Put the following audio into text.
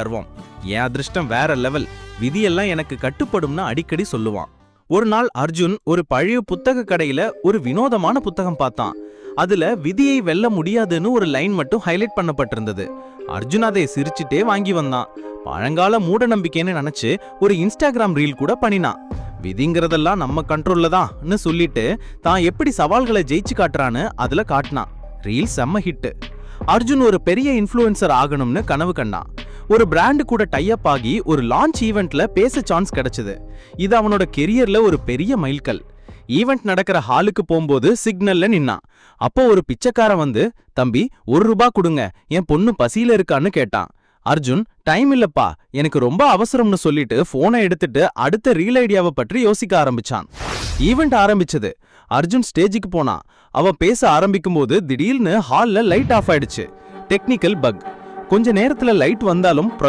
தருவோம். என் அதிர்ஷ்டம் வேற லெவல் விதியெல்லாம் எனக்கு கட்டுப்படும்னு அடிக்கடி சொல்லுவான். ஒரு நாள் அர்ஜுன் ஒரு பழைய புத்தக கடையில ஒரு வினோதமான புத்தகம் பார்த்தான். அதுல விதியை வெல்ல முடியாதுன்னு ஒரு லைன் மட்டும் ஹைலைட் பண்ணப்பட்டிருந்தது. அர்ஜுன் அதை சிரிச்சிட்டே வாங்கி வந்தான். பழங்கால மூட நம்பிக்கைன்னு நினைச்சு ஒரு இன்ஸ்டாகிராம் ரீல் கூட பண்ணினான். விதிங்கிறதெல்லாம் நம்ம கண்ட்ரோல்ல தான்னு சொல்லிட்டு தான் எப்படி சவால்களை ஜெயிச்சு காட்டுறான்னு அதுல காட்டினான். ரீல் செம்ம ஹிட் அர்ஜுன் ஒரு பெரிய இன்ஃப்ளூயன்சர் ஆகணும்னு கனவு கண்டான். ஒரு பிராண்டு கூட டைப் ஆகி ஒரு லான்ச் ஈவெண்ட்ல பேச சான்ஸ் கிடைச்சது. இது அவனோட கெரியர்ல ஒரு பெரிய மைல்கல். ஈவெண்ட் நடக்கிற ஹாலுக்கு போகும்போது சிக்னல்ல நின்னான் அப்போ ஒரு பிச்சைக்காரன் வந்து தம்பி ஒரு ரூபா கொடுங்க. என் பொண்ணு பசியில இருக்கான்னு கேட்டான். அர்ஜுன் டைம் இல்லப்பா. எனக்கு ரொம்ப அவசரம்னு சொல்லிட்டு போனை எடுத்துட்டு அடுத்த ரீல் ஐடியாவை பற்றி யோசிக்க ஆரம்பிச்சான். ஈவெண்ட் ஆரம்பிச்சது. அர்ஜுன் ஸ்டேஜுக்கு போனான். அவன் பேச ஆரம்பிக்கும்போது திடீர்னு ஹால்ல லைட் ஆஃப் ஆயிடுச்சு. டெக்னிக்கல் பக் கொஞ்ச நேரத்துல லைட் வந்தாலும்